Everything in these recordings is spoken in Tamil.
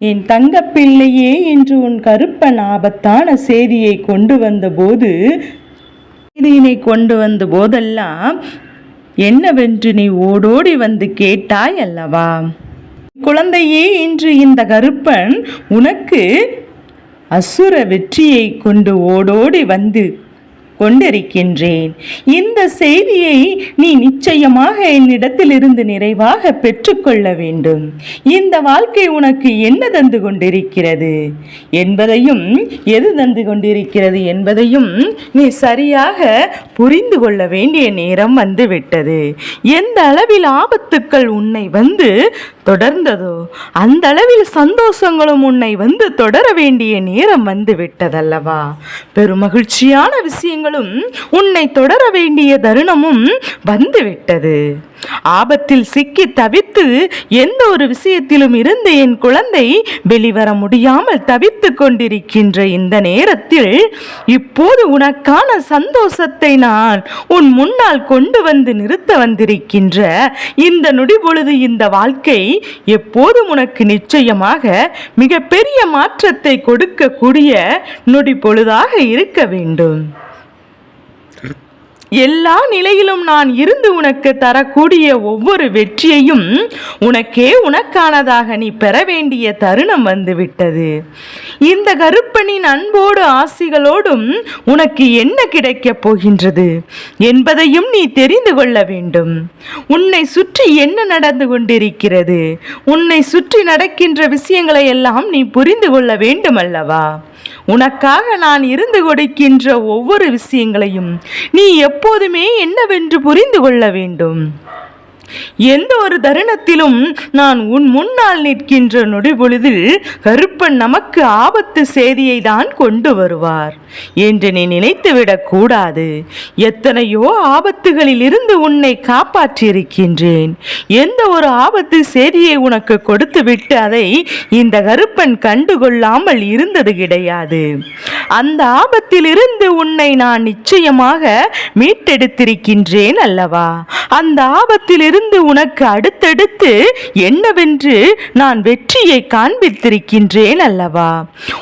என் தங்கப்பிள்ளையே என்று உன் கருப்பன் ஆபத்தான செய்தியை கொண்டு வந்தபோது செய்தியினை கொண்டு வந்த போதெல்லாம் என்னவென்று நீ ஓடோடி வந்து கேட்டாய் அல்லவா? குழந்தையே இன்று இந்த கருப்பன் உனக்கு அசுர வெற்றியை கொண்டு ஓடோடி வந்து கொண்டிருக்கின்றேன் இந்த செய்தியை நீ நிச்சயமாக என்னிடத்திலிருந்து நிறைவாக பெற்றுக்கொள்ள வேண்டும். இந்த வாழ்க்கை உனக்கு என்ன தந்து கொண்டிருக்கிறது? என்பதையும் எது தந்து கொண்டிருக்கிறது என்பதையும் நீ சரியாக புரிந்து கொள்ள வேண்டிய நேரம் வந்துவிட்டது. எந்த அளவில் ஆபத்துக்கள் உன்னை வந்து தொடர்ந்ததோ? அந்த அளவில் சந்தோஷங்களும் உன்னை வந்து தொடர வேண்டிய நேரம் வந்து விட்டதல்லவா? பெருமகிழ்ச்சியான விஷயங்களும் உன்னை தொடர வேண்டிய தருணமும் வந்து விட்டது. ஆபத்தில் சிக்கி தவித்து எந்த ஒரு விஷயத்திலும் இருந்து என் குழந்தை வெளிவர முடியாமல் தவித்து கொண்டிருக்கின்ற இந்த நேரத்தில் இப்போது உனக்கான சந்தோஷத்தை நான் உன் முன்னால் கொண்டு வந்து நிறுத்த வந்திருக்கின்ற இந்த நொடி பொழுது இந்த வாழ்க்கை எப்போதும் உனக்கு நிச்சயமாக மிகப்பெரிய மாற்றத்தை கொடுக்கக்கூடிய நொடி பொழுதாக இருக்க வேண்டும். எல்லா நிலையிலும் நான் இருந்து உனக்கு தரக்கூடிய ஒவ்வொரு வெற்றியையும் உனக்கே உனக்கானதாக நீ பெற வேண்டிய தருணம் வந்துவிட்டது. இந்த கருப்பனின் அன்போடு ஆசிகளோடும் உனக்கு என்ன கிடைக்கப் போகின்றது என்பதையும் நீ தெரிந்து கொள்ள வேண்டும். உன்னை சுற்றி என்ன நடந்து கொண்டிருக்கிறது? உன்னை சுற்றி நடக்கின்ற விஷயங்களை எல்லாம் நீ புரிந்து கொள்ள வேண்டும் அல்லவா? உனக்காக நான் இருந்து கொடுக்கின்ற ஒவ்வொரு விஷயங்களையும் நீ எப்போதுமே என்னவென்று புரிந்து கொள்ள வேண்டும். எந்த ஒரு தருணத்திலும் நான் உன் முன்னால் நிற்கின்ற நொடிபொழுதில் கருப்பன் நமக்கு ஆபத்து செய்தியை தான் கொண்டு வருவார் என்று நீ நினைத்துவிடக் கூடாது. எத்தனையோ ஆபத்துகளில் இருந்து உன்னை காப்பாற்றியிருக்கின்றேன். எந்த ஒரு ஆபத்து செய்தியை உனக்கு கொடுத்துவிட்டு அதை இந்த கருப்பன் கண்டுகொள்ளாமல் இருந்தது கிடையாது. அந்த ஆபத்திலிருந்து உன்னை நான் நிச்சயமாக மீட்டெடுத்திருக்கின்றேன் அல்லவா? அந்த ஆபத்திலிருந்து உனக்கு அடுத்தடுத்து என்னவென்று நான் வெற்றியை காண்பித்திருக்கின்றேன் அல்லவா?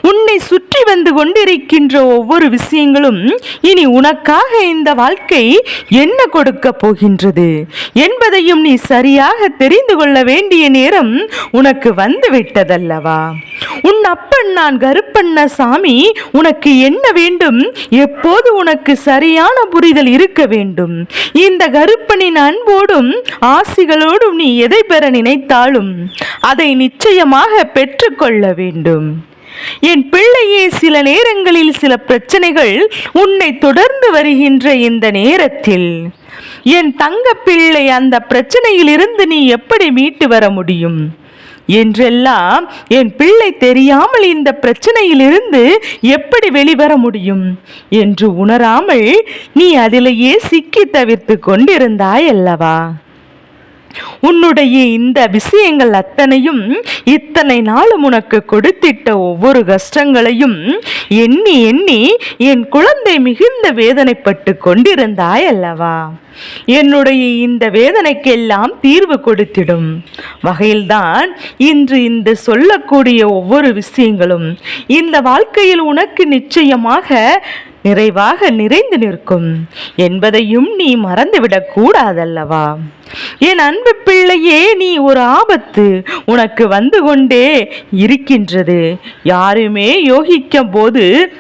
உன் உன்னை சுற்றி வந்து கொண்டிருக்கின்ற ஒவ்வொரு விஷயங்களும் இனி உனக்காக இந்த வாழ்க்கை என்ன கொடுக்க போகின்றது என்பதையும் நீ சரியாக தெரிந்து கொள்ள வேண்டிய நேரம் உனக்கு வந்து விட்டதல்லவா உன் அப்பன் நான் கருப்பண்ண சாமி உனக்கு என்ன வேண்டும்? எப்போது உனக்கு சரியான புரிதல் இருக்க வேண்டும்? இந்த கருப்பனின் அன்போடும் ஆசிகளோடும் நீ எதை பெற நினைத்தாலும் அதை நிச்சயமாக பெற்றுக்கொள்ள வேண்டும். என் பிள்ளையே சில நேரங்களில் சில பிரச்சனைகள் உன்னை தொடர்ந்து வருகின்ற இந்த நேரத்தில். என் தங்க பிள்ளை அந்த பிரச்சனையிலிருந்து நீ எப்படி மீட்டு வர முடியும்? என்றெல்லாம் என் பிள்ளை தெரியாமல் இந்த பிரச்சனையிலிருந்து எப்படி வெளிவர முடியும்? என்று உணராமல் நீ அதிலேயே சிக்கி தவிர்த்து கொண்டிருந்தாய் அல்லவா உன்னுடைய இந்த விஷயங்கள் அத்தனையும் இத்தனை நாளும் உனக்கு கொடுத்திட்ட ஒவ்வொரு கஷ்டங்களையும் எண்ணி எண்ணி என் குழந்தை மிகுந்த வேதனைப்பட்டு கொண்டிருந்தாய் அல்லவா? என்னுடைய இந்த வேதனைக்கெல்லாம் தீர்வு கொடுத்திடும். வகையில்தான் இன்று இந்த சொல்லக்கூடிய ஒவ்வொரு விஷயங்களும் இந்த வாழ்க்கையில் உனக்கு நிச்சயமாக நிறைவாக நிறைந்து நிற்கும். என்பதையும் நீ மறந்துவிடக் கூடாதல்லவா? என் அன்பு பிள்ளையே நீ ஒரு ஆபத்து உனக்கு வந்து கொண்டே இருக்கின்றது. யாருமே யோகிக்கும் போது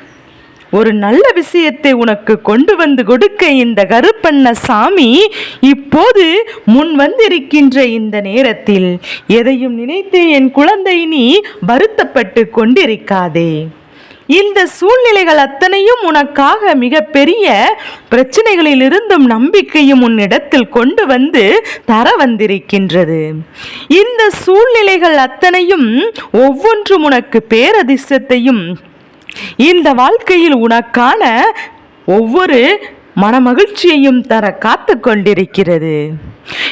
ஒரு நல்ல விஷயத்தை உனக்கு கொண்டு வந்து கொடுக்க இந்த கருப்பண்ண சாமி இப்போது முன் வந்திருக்கின்ற இந்த நேரத்தில் எதையும் நினைத்து என் குழந்தை நீ வருத்தப்பட்டு கொண்டிருக்காதே. இந்த சூழ்நிலைகள் அத்தனையும் உனக்காக மிகப்பெரிய பிரச்சனைகளிலிருந்தும் நம்பிக்கையும் உன்னிடத்தில் கொண்டு வந்து தர வந்திருக்கின்றது. இந்த சூழ்நிலைகள் அத்தனையும் ஒவ்வொன்றும் உனக்கு பேரதிர்ஷ்டத்தையும் இந்த வாழ்க்கையில் உனக்கான ஒவ்வொரு மனமகிழ்ச்சியையும் தர காத்து கொண்டிருக்கிறது.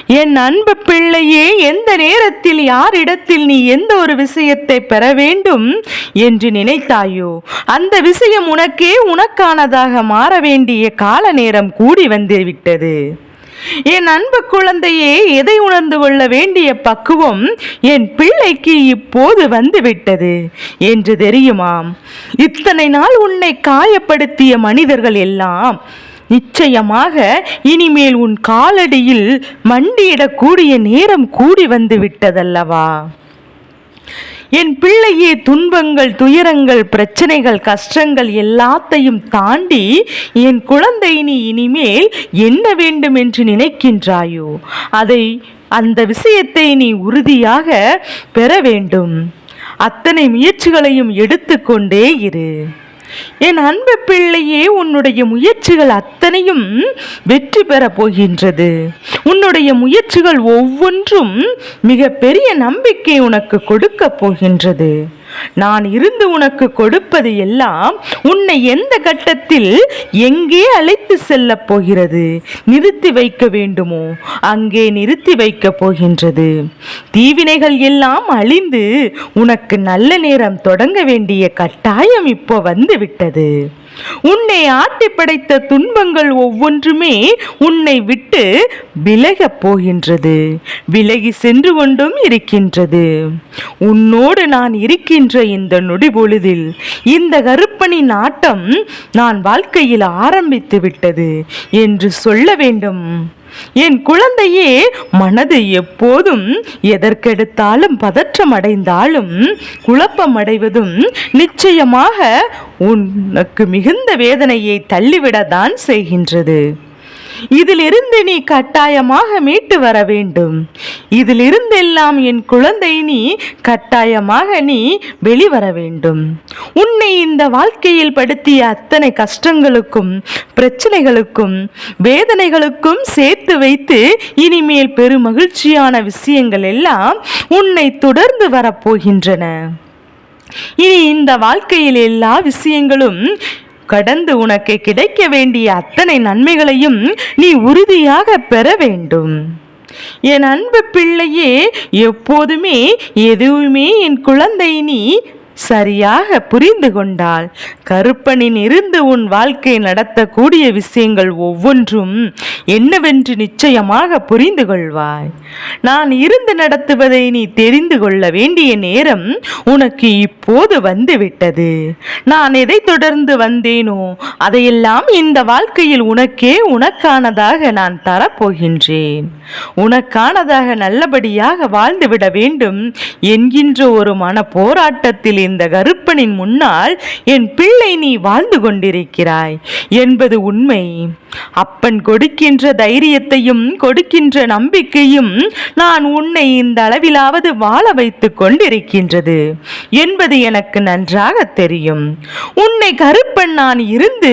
என் அன்பு பிள்ளையே எந்த நேரத்தில் யாரிடத்தில் நீ எந்த ஒரு விஷயத்தை பெற வேண்டும் என்று நினைத்தாயோ அந்த விஷயம் உனக்கே உனக்கானதாக மாற வேண்டிய கால நேரம் கூடி வந்துவிட்டது என் அன்பு குழந்தையே எதை உணர்ந்து கொள்ள வேண்டிய பக்குவம் என் பிள்ளைக்கு இப்போது வந்துவிட்டது என்று தெரியுமாம்? இத்தனை நாள் உன்னை காயப்படுத்திய மனிதர்கள் எல்லாம் நிச்சயமாக இனிமேல் உன் காலடியில் மண்டியிடக்கூடிய நேரம் கூடி வந்து விட்டதல்லவா? என் பிள்ளையே துன்பங்கள் துயரங்கள் பிரச்சனைகள் கஷ்டங்கள் எல்லாத்தையும் தாண்டி என் குழந்தை நீ இனிமேல் என்ன வேண்டும் என்று நினைக்கின்றாயோ அதை அந்த விஷயத்தை நீ உறுதியாக பெற வேண்டும். அத்தனை முயற்சிகளையும் எடுத்துக்கொண்டே இரு. என் அன்பு பிள்ளையே உன்னுடைய முயற்சிகள் அத்தனையும் வெற்றி பெறப் போகின்றது. உன்னுடைய முயற்சிகள் ஒவ்வொன்றும் மிகப்பெரிய நம்பிக்கை உனக்கு கொடுக்கப் போகின்றது. நான் இருந்து உனக்கு கொடுப்பது எல்லாம் உன்னை எந்த கட்டத்தில் எங்கே அழைத்து செல்லப் போகிறது? நிறுத்தி வைக்க வேண்டுமோ? அங்கே நிறுத்தி வைக்கப் போகின்றது. தீவினைகள் எல்லாம் அழிந்து உனக்கு நல்ல நேரம் தொடங்க வேண்டிய கட்டாயம் இப்போ வந்து விட்டது. உன்னை ஆட்டி படைத்த துன்பங்கள் ஒவ்வொன்றுமே உன்னை விட்டு விலகப் போகின்றது. விலகி சென்று கொண்டும் இருக்கின்றது. உன்னோடு நான் இருக்கின்ற இந்த நொடி பொழுதில் இந்த கருப்பனின் ஆட்டம் நான் வாழ்க்கையில் ஆரம்பித்து விட்டது என்று சொல்ல வேண்டும். என் குழந்தையே மனது எப்போதும் எதற்கெடுத்தாலும் பதற்றம் அடைந்தாலும் குழப்பம் அடைவதும் நிச்சயமாக உனக்கு மிகுந்த வேதனையை தள்ளிவிடத்தான் செய்கின்றது. இதிலிருந்து நீ கட்டாயமாக மீட்டு வர வேண்டும். இதிலிருந்தெல்லாம் என் குழந்தை நீ கட்டாயமாக நீ வெளிவர வேண்டும். உன்னை இந்த வாழ்க்கையில் படுத்திய அத்தனை கஷ்டங்களுக்கும் பிரச்சனைகளுக்கும் வேதனைகளுக்கும் சேர்த்து வைத்து இனிமேல் பெரும் மகிழ்ச்சியான விஷயங்கள் எல்லாம் உன்னை தொடர்ந்து வரப்போகின்றன. இனி இந்த வாழ்க்கையில் எல்லா விஷயங்களும் கடந்து உனக்கு கிடைக்க வேண்டிய அத்தனை நன்மைகளையும் நீ உறுதியாக பெற வேண்டும். என் அன்பு பிள்ளையே எப்போதுமே எதுவுமே என் குழந்தை நீ சரியாக புரிந்து கொண்டால் கருப்பனின் இருந்து உன் வாழ்க்கை நடத்தக்கூடிய விஷயங்கள் ஒவ்வொன்றும் என்னவென்று நிச்சயமாக புரிந்து கொள்வாய். நான் இருந்து நடத்துவதை நீ தெரிந்து கொள்ள வேண்டிய நேரம் உனக்கு இப்போது வந்துவிட்டது. நான் எதை தொடர்ந்து வந்தேனோ அதையெல்லாம் இந்த வாழ்க்கையில் உனக்கே உனக்கானதாக நான் தரப்போகின்றேன். உனக்கானதாக நல்லபடியாக வாழ்ந்துவிட வேண்டும் என்கின்ற ஒரு மன போராட்டத்தில் இந்த கருப்பனின் முன்னால் என் பிள்ளை நீ வாழ்ந்து கொண்டிருக்கிறாய் என்பது உண்மை. அப்பன் கொடுக்கின்ற தைரியத்தையும் கொடுக்கின்ற நம்பிக்கையும் நான் உன்னை இந்த அளவிலாவது வாழ வைத்துக் கொண்டிருக்கின்றது என்பது எனக்கு நன்றாக தெரியும். உன்னை கருப்பன் நான் இருந்து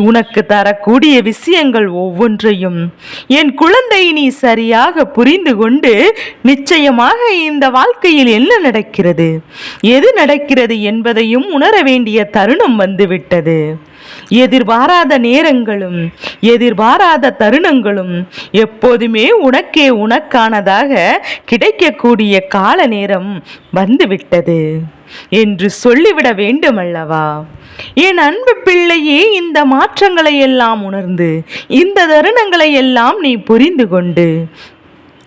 உனக்கு தரக்கூடிய விஷயங்கள் ஒவ்வொன்றையும் என் குழந்தை நீ சரியாக புரிந்து கொண்டு நிச்சயமாக இந்த வாழ்க்கையில் என்ன நடக்கிறது? எது நடக்கிறது என்பதையும் உணர வேண்டிய தருணம் வந்துவிட்டது. எதிர்பாராத நேரங்களும் எதிர்பாராத தருணங்களும் எப்போதுமே உனக்கே உனக்கானதாக கிடைக்கக்கூடிய கால நேரம் வந்துவிட்டது என்று சொல்லிவிட வேண்டுமல்லவா? என் அன்பு பிள்ளையே இந்த மாற்றங்களை எல்லாம் உணர்ந்து இந்த தருணங்களை எல்லாம் நீ புரிந்து கொண்டு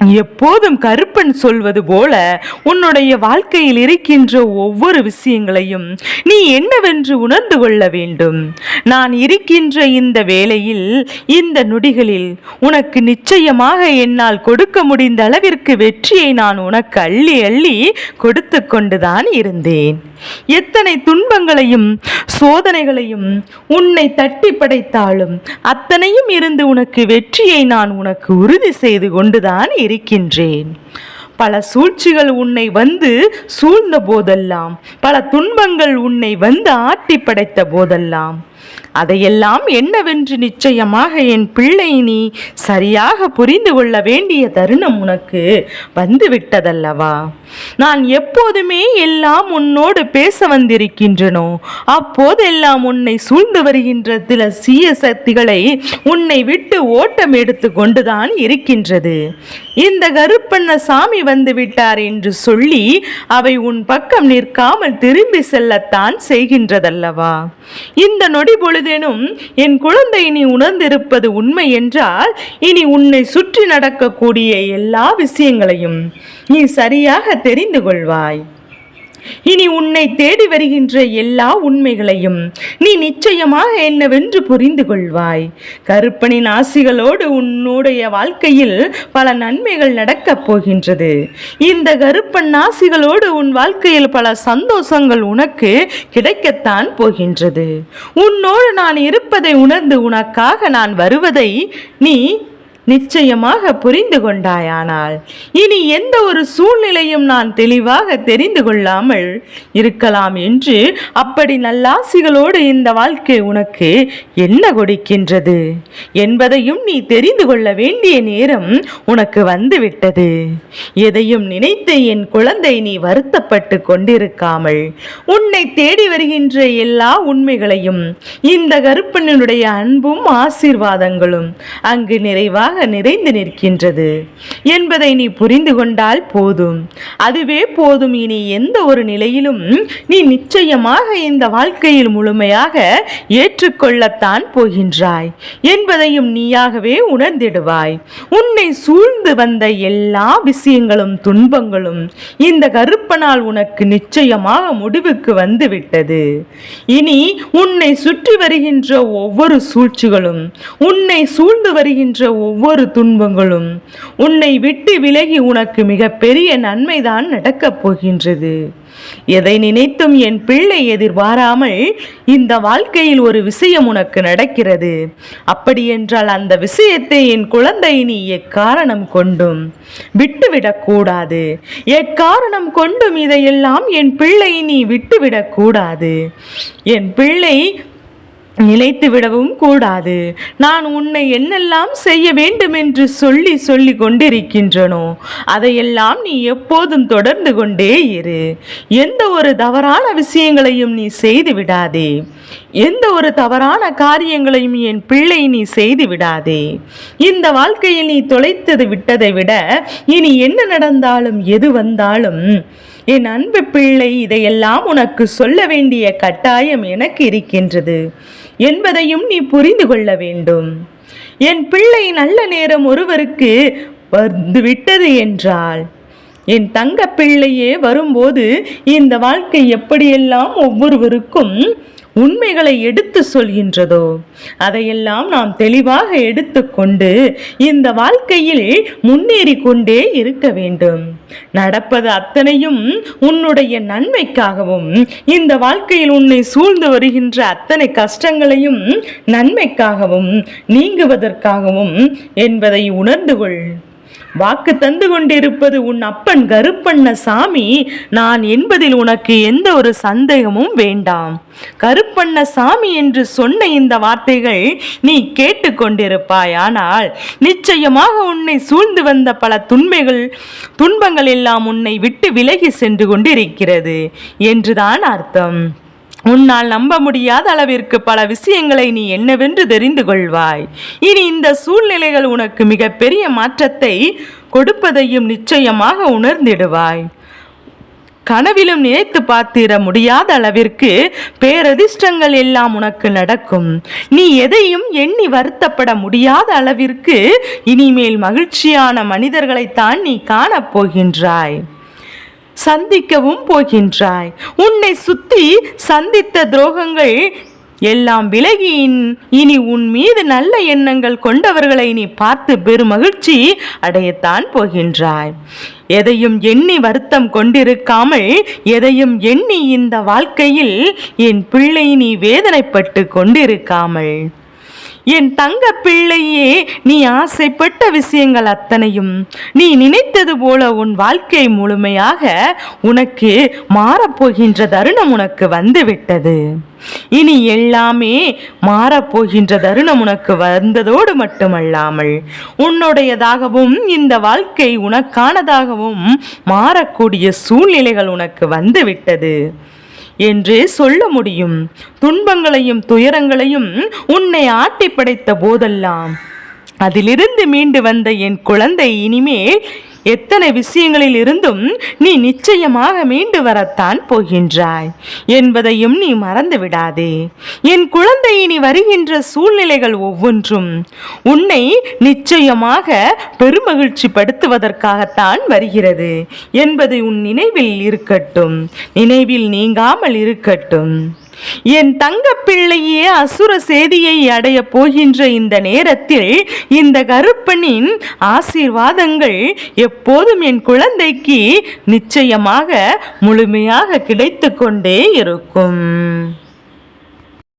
எப்போதும் கருப்பன் சொல்வது போல உன்னுடைய வாழ்க்கையில் இருக்கின்ற ஒவ்வொரு விஷயங்களையும் நீ என்னவென்று உணர்ந்து கொள்ள வேண்டும். நான் இருக்கின்ற இந்த வேளையில் இந்த நொடிகளில் உனக்கு நிச்சயமாக என்னால் கொடுக்க முடிந்த அளவிற்கு வெற்றியை நான் உனக்கு அள்ளி அள்ளி கொடுத்து கொண்டுதான் இருந்தேன். எத்தனை துன்பங்களையும் சோதனைகளையும் உன்னை தட்டி படைத்தாலும் அத்தனையும் இருந்து உனக்கு வெற்றியை நான் உனக்கு உறுதி செய்து கொண்டுதான் இருக்கின்றேன். பல சூழ்ச்சிகள் உன்னை வந்து சூழ்ந்த போதெல்லாம் பல துன்பங்கள் உன்னை வந்து ஆட்டி படைத்த போதெல்லாம் அதையெல்லாம் என்னவென்று நிச்சயமாக என் பிள்ளை நீ சரியாக புரிந்து கொள்ள வேண்டிய தருணம் உனக்கு வந்துவிட்டதல்லவா? நான் எப்போதுமே எல்லாம் உன்னோடு பேச வந்திருக்கின்றனோ அப்போதெல்லாம் உன்னை சூழ்ந்து வருகின்ற சில சீய சக்திகளை உன்னை விட்டு ஓட்டம் எடுத்து கொண்டுதான் இருக்கின்றது. இந்த கருப்பண்ண சாமி வந்து விட்டார் என்று சொல்லி அவை உன் பக்கம் நிற்காமல் திரும்பி செல்லத்தான் செய்கின்றதல்லவா? இந்த நொடி நொடி பொழுதேனும் என் குழந்தை நீ உணர்ந்திருப்பது உண்மை என்றால் இனி உன்னை சுற்றி நடக்கக்கூடிய எல்லா விஷயங்களையும் நீ சரியாக தெரிந்து கொள்வாய். இனி உன்னை தேடி வருகின்ற எல்லா உண்மைகளையும் நீ நிச்சயமாக என்னவென்று புரிந்து கொள்வாய். கருப்பனின் ஆசிகளோடு உன்னுடைய வாழ்க்கையில் பல நன்மைகள் நடக்கப் போகின்றது. இந்த கருப்பன் ஆசிகளோடு உன் வாழ்க்கையில் பல சந்தோஷங்கள் உனக்கு கிடைக்கத்தான் போகின்றது. உன்னோடு நான் இருப்பதை உணர்ந்து உனக்காக நான் வருவதை நீ நிச்சயமாக புரிந்து கொண்டாயானால். இனி எந்த ஒரு சூழ்நிலையும் நான் தெளிவாக தெரிந்து கொள்ளாமல் இருக்கலாம் என்று அப்படி நல்லாசிகளோடு இந்த வாழ்க்கை உனக்கு என்ன கொடுக்கின்றது? என்பதையும் நீ தெரிந்து கொள்ள வேண்டிய நேரம் உனக்கு வந்துவிட்டது. எதையும் நினைத்து என் குழந்தை நீ வருத்தப்பட்டு கொண்டிருக்காமல் உன்னை தேடி வருகின்ற எல்லா உண்மைகளையும் இந்த கருப்பனுடைய அன்பும் ஆசீர்வாதங்களும் அங்கு நிறைவாக நிறைந்து நிற்கின்றது என்பதை நீ புரிந்து கொண்டால் போதும். அதுவே போதும். இனி எந்த ஒரு நிலையிலும் நீ நிச்சயமாக இந்த வாழ்க்கையில் முழுமையாக ஏற்றுக்கொள்ளத்தான் போகின்றாய் என்பதையும் நீயாகவே உணர்ந்திடுவாய். உன்னை சூழ்ந்து வந்த எல்லா விஷயங்களும் துன்பங்களும் இந்த கருப்பனால் உனக்கு நிச்சயமாக முடிவுக்கு வந்துவிட்டது. இனி உன்னை சுற்றி வருகின்ற ஒவ்வொரு சூழ்ச்சிகளும் உன்னை சூழ்ந்து வருகின்ற ஒவ்வொரு ஒவ்வொரு துன்பங்களும் உன்னை விட்டு விலகி உனக்கு மிகப்பெரிய நன்மைதான் நடக்கப் போகின்றது. எதை நினைத்தும் என் பிள்ளை எதிர்பாராமல் இந்த வாழ்க்கையில் ஒரு விஷயம் உனக்கு நடக்கிறது. அப்படியென்றால் அந்த விஷயத்தை என் குழந்தை நீ எக்காரணம் கொண்டும் விட்டுவிடக்கூடாது எக்காரணம் கொண்டும் இதையெல்லாம் என் பிள்ளை நீ விட்டுவிடக்கூடாது என் பிள்ளை நிலைத்து விடவும் கூடாது. நான் உன்னை என்னெல்லாம் செய்ய வேண்டும் என்று சொல்லி சொல்லி கொண்டிருக்கின்றனோ அதையெல்லாம் நீ எப்போதும் தொடர்ந்து கொண்டே இரு. எந்த ஒரு தவறான விஷயங்களையும் நீ செய்து விடாதே. எந்த ஒரு தவறான காரியங்களையும் என் பிள்ளை நீ செய்து விடாதே. இந்த வாழ்க்கையில் நீ தொலைத்தது விட்டதை விட இனி என்ன நடந்தாலும் எது வந்தாலும் என் அன்பு பிள்ளை இதையெல்லாம் உனக்கு சொல்ல வேண்டிய கட்டாயம் எனக்கு இருக்கின்றது. என்பதையும் நீ புரிந்து கொள்ள வேண்டும். என் பிள்ளை நல்ல நேரம் ஒருவருக்கு வந்துவிட்டது என்றால் என் தங்க பிள்ளையே வரும்போது இந்த வாழ்க்கை எப்படியெல்லாம் ஒவ்வொருவருக்கும் உண்மைகளை எடுத்து சொல்கின்றதோ? அதையெல்லாம் நாம் தெளிவாக எடுத்துக்கொண்டு இந்த வாழ்க்கையில் முன்னேறி கொண்டே இருக்க வேண்டும். நடப்பது அத்தனையும் உன்னுடைய நன்மைக்காகவும் இந்த வாழ்க்கையில் உன்னை சூழ்ந்து வருகின்ற அத்தனை கஷ்டங்களையும் நன்மைக்காகவும் நீங்குவதற்காகவும் என்பதை உணர்ந்து கொள். வாக்கு தந்து கொண்டிருப்பது உன் அப்பன் கருப்பண்ண சாமி. நான் என்பதில் உனக்கு எந்த ஒரு சந்தேகமும் வேண்டாம். கருப்பண்ண சாமி என்று சொன்ன இந்த வார்த்தைகள் நீ கேட்டுக்கொண்டிருப்பாய் ஆனால் நிச்சயமாக உன்னை சூழ்ந்து வந்த பல துன்மைகள் துன்பங்கள் எல்லாம் உன்னை விட்டு விலகி சென்று கொண்டிருக்கிறது என்றுதான் அர்த்தம். உன்னால் நம்ப முடியாத அளவிற்கு பல விஷயங்களை நீ என்னவென்று தெரிந்து கொள்வாய். இனி இந்த சூழ்நிலைகள் உனக்கு மிகப்பெரிய மாற்றத்தை கொடுப்பதையும் நிச்சயமாக உணர்ந்திடுவாய். கனவிலும் நினைத்து பார்த்திட முடியாத அளவிற்கு பேரதிர்ஷ்டங்கள் எல்லாம் உனக்கு நடக்கும். நீ எதையும் எண்ணி வருத்தப்பட முடியாத அளவிற்கு இனிமேல் மகிழ்ச்சியான மனிதர்களைத்தான் நீ காணப் போகின்றாய் சந்திக்கவும் போகின்றாய். உன்னை சுத்தி சந்தித்த துரோகங்கள் எல்லாம் விலகி இன்- இனி உன் மீது நல்ல எண்ணங்கள் கொண்டவர்களை நீ பார்த்து பெருமகிழ்ச்சி அடையத்தான் போகின்றாய். எதையும் எண்ணி வருத்தம் கொண்டிருக்காமல் எதையும் எண்ணி இந்த வாழ்க்கையில் என் பிள்ளை நீ வேதனைப்பட்டு கொண்டிருக்காமல். என் தங்க பிள்ளையே நீ ஆசைப்பட்ட விஷயங்கள் அத்தனையும் நீ நினைத்தது போல உன் வாழ்க்கை முழுமையாக உனக்கு மாறப்போகின்ற தருணம் உனக்கு வந்துவிட்டது. இனி எல்லாமே மாறப்போகின்ற தருணம் உனக்கு வந்ததோடு மட்டுமல்லாமல் உன்னுடையதாகவும் இந்த வாழ்க்கை உனக்கானதாகவும் மாறக்கூடிய சூழ்நிலைகள் உனக்கு வந்துவிட்டது. என்று சொல்ல முடியும். துன்பங்களையும் துயரங்களையும் உன்னை ஆட்டி படைத்த போதெல்லாம். அதிலிருந்து மீண்டு வந்த என் குழந்தை இனிமேல் எத்தனை விஷயங்களில் இருந்தும் நீ நிச்சயமாக மீண்டு வரத்தான் போகின்றாய். என்பதையும் நீ மறந்து விடாதே என் குழந்தை இனி வருகின்ற சூழ்நிலைகள் ஒவ்வொன்றும் உன்னை நிச்சயமாக பெருமகிழ்ச்சி படுத்துவதற்காகத்தான் வருகிறது என்பது உன் நினைவில் இருக்கட்டும். நினைவில் நீங்காமல் இருக்கட்டும். என் தங்க பிள்ளையே அசுர சேதியை அடையப் போகின்ற இந்த நேரத்தில் இந்த கருப்பனின் ஆசீர்வாதங்கள் எப்போதும் என் குழந்தைக்கு நிச்சயமாக முழுமையாக கிடைத்து கொண்டே இருக்கும்.